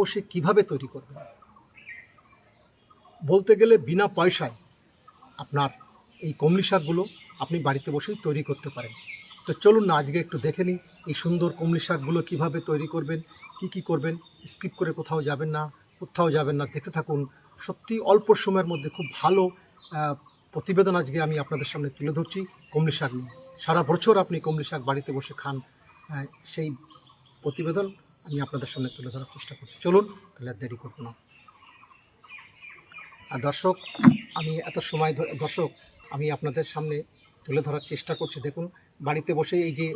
বসে কীভাবে তৈরি করবেন? বলতে গেলে বিনা পয়সায় আপনার এই কমলি শাকগুলো আপনি বাড়িতে বসেই তৈরি করতে পারেন। তো চলুন না, আজকে একটু দেখে নিই এই সুন্দর কমলি শাকগুলো কীভাবে তৈরি করবেন, কি কি করবেন, স্কিপ করে কোথাও যাবেন না, কোথাও যাবেন না, দেখতে থাকুন। সত্যি অল্প সময়ের মধ্যে খুব ভালো প্রতিবেদন আজকে আমি আপনাদের সামনে তুলে ধরছি কমলি শাক নিয়ে। সারা বছর আপনি কমলি শাক বাড়িতে বসে খান সেই প্রতিবেদন। আমি আপনাদের সামনে তুলে ধরার চেষ্টা করছি। চলুন, তাহলে আর দেরি করব না। আর দর্শক, আমি এত সময় ধরে, দর্শক, আমি আপনাদের সামনে তুলে ধরার চেষ্টা করছি। দেখুন, বাড়িতে বসে এই যে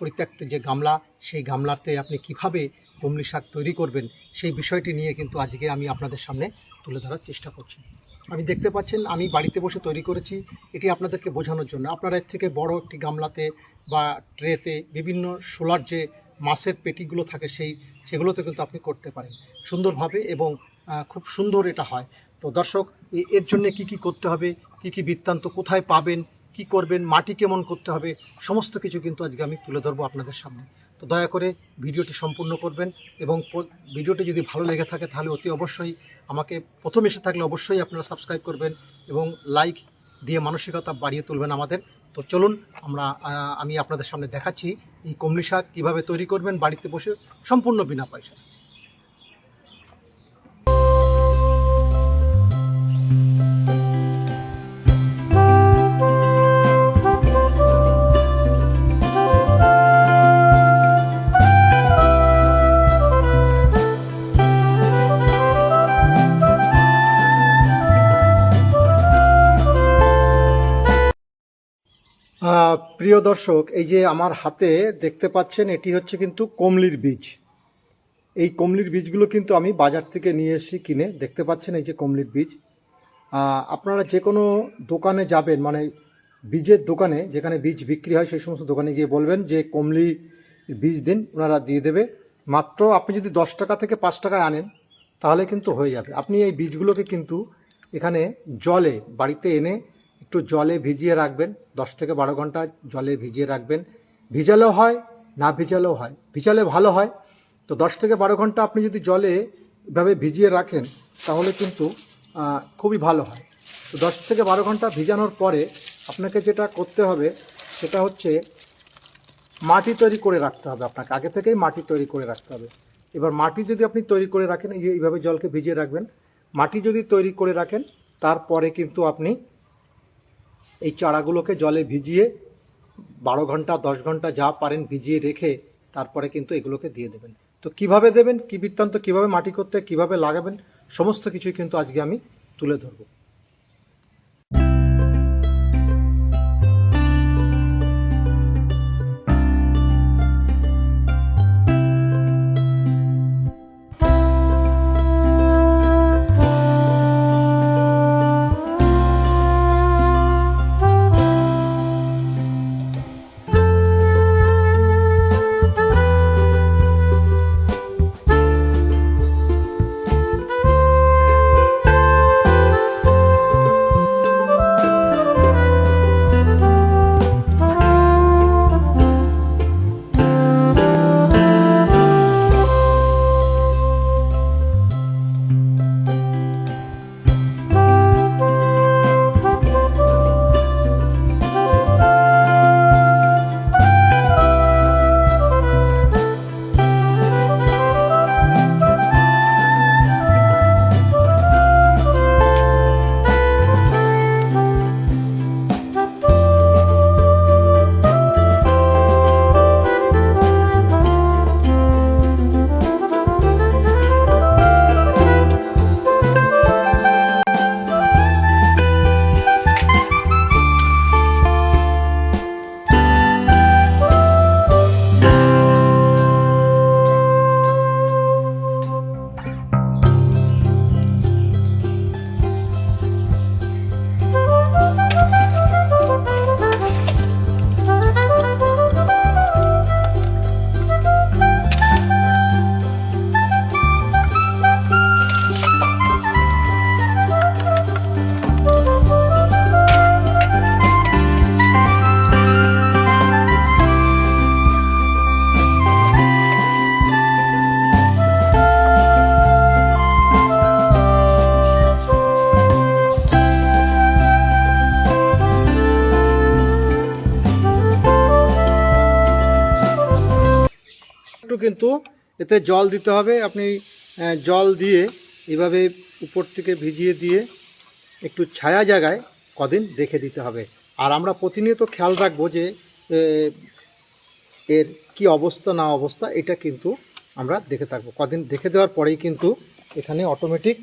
পরিত্যক্ত যে গামলা, সেই গামলাতে আপনি কীভাবে কমলি শাক তৈরি করবেন, সেই বিষয়টি নিয়ে কিন্তু আজকে আমি আপনাদের সামনে তুলে ধরার চেষ্টা করছি। আমি দেখতে পাচ্ছেন, আমি বাড়িতে বসে তৈরি করেছি। এটি আপনাদেরকে বোঝানোর জন্য। আপনারা এর থেকে বড় একটি গামলাতে বা ট্রেতে বিভিন্ন সোলার যে মাছের পেটিগুলো থাকে সেই, সেগুলোতে কিন্তু আপনি করতে পারেন। সুন্দরভাবে এবং খুব সুন্দর এটা হয়। তো দর্শক এর জন্য কি কি করতে হবে, কি কি বৃত্তান্ত কোথায় পাবেন, কি করবেন, মাটি কেমন করতে হবে, সমস্ত কিছু কিন্তু আজকে আমি তুলে ধরবো আপনাদের সামনে। তো দয়া করে ভিডিওটি সম্পূর্ণ করবেন এবং ভিডিওটি যদি ভালো লেগে থাকে তাহলে অতি অবশ্যই আমাকে প্রথম এসে থাকলে অবশ্যই আপনারা সাবস্ক্রাইব করবেন এবং লাইক দিয়ে মানসিকতা বাড়িয়ে তুলবেন আমাদের। তো চলুন আমরা আমি আপনাদের সামনে দেখাচ্ছি এই কমলি শাক কীভাবে তৈরি করবেন, বাড়িতে বসে সম্পূর্ণ বিনা পয়সা প্রিয় দর্শক, এই যে আমার হাতে দেখতে পাচ্ছেন, এটি হচ্ছে কিন্তু কমলির বীজ। এই কমলির বীজগুলো কিন্তু আমি বাজার থেকে নিয়ে এসেছি কিনে দেখতে পাচ্ছেন এই যে কমলির বীজ। আপনারা যে কোনো দোকানে যাবেন মানে বীজের দোকানে, যেখানে বীজ বিক্রি হয়, সেই সমস্ত দোকানে গিয়ে বলবেন যে কমলি বীজ দিন, ওনারা দিয়ে দেবে। মাত্র আপনি যদি দশ টাকা থেকে পাঁচ টাকায় আনেন, তাহলে কিন্তু হয়ে যাবে। আপনি এই বীজগুলোকে কিন্তু এখানে জলে, বাড়িতে এনে একটু জলে ভিজিয়ে রাখবেন, দশ থেকে বারো ঘণ্টা জলে ভিজিয়ে রাখবেন। ভিজালেও হয়, না ভিজালেও হয়। ভিজালে ভালো হয়। তো দশ থেকে বারো ঘণ্টা আপনি যদি জলে এভাবে ভিজিয়ে রাখেন, তাহলে কিন্তু খুবই ভালো হয়। তো দশ থেকে বারো ঘণ্টা ভিজানোর পরে আপনাকে যেটা করতে হবে, সেটা হচ্ছে মাটি তৈরি করে রাখতে হবে আপনাকে। আগে থেকেই মাটি তৈরি করে রাখতে হবে। এবার মাটি যদি আপনি তৈরি করে রাখেন এইভাবে জলকে ভিজিয়ে রাখবেন, মাটি যদি তৈরি করে রাখেন, তারপরে কিন্তু আপনি এই চারাগুলোকে জলে ভিজিয়ে বারো ঘণ্টা, দশ ঘণ্টা যা পারেন ভিজিয়ে রেখে তারপরে কিন্তু এগুলোকে দিয়ে দেবেন। তো কীভাবে দেবেন, কী বৃত্তান্ত, কীভাবে মাটি করতে, কীভাবে লাগাবেন, সমস্ত কিছুই কিন্তু আজকে আমি তুলে ধরবো। কিন্তু এতে জল দিতে হবে। আপনি জল দিয়ে এভাবে উপর থেকে ভিজিয়ে দিয়ে একটু ছায়া জায়গায় কদিন রেখে দিতে হবে। আর আমরা প্রতিনিয়ত খেয়াল রাখব যে এর কি অবস্থা, না অবস্থা, এটা কিন্তু আমরা দেখে থাকব। কদিন দেখে দেওয়ার পরেই কিন্তু এখানে অটোমেটিক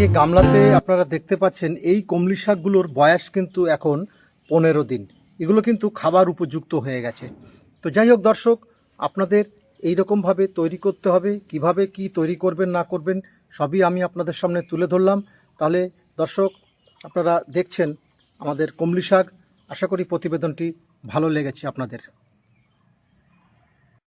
যে গামলাতে আপনারা দেখতে পাচ্ছেন, এই কমলি শাকগুলোর বয়স কিন্তু এখন পনেরো দিন। এগুলো কিন্তু খাবার উপযুক্ত হয়ে গেছে। তো যাই হোক দর্শক, আপনাদের এই রকমভাবে তৈরি করতে হবে। কীভাবে কি তৈরি করবেন, না করবেন, সবই আমি আপনাদের সামনে তুলে ধরলাম। তাহলে দর্শক, আপনারা দেখছেন আমাদের কমলি শাক। আশা করি প্রতিবেদনটি ভালো লেগেছে আপনাদের।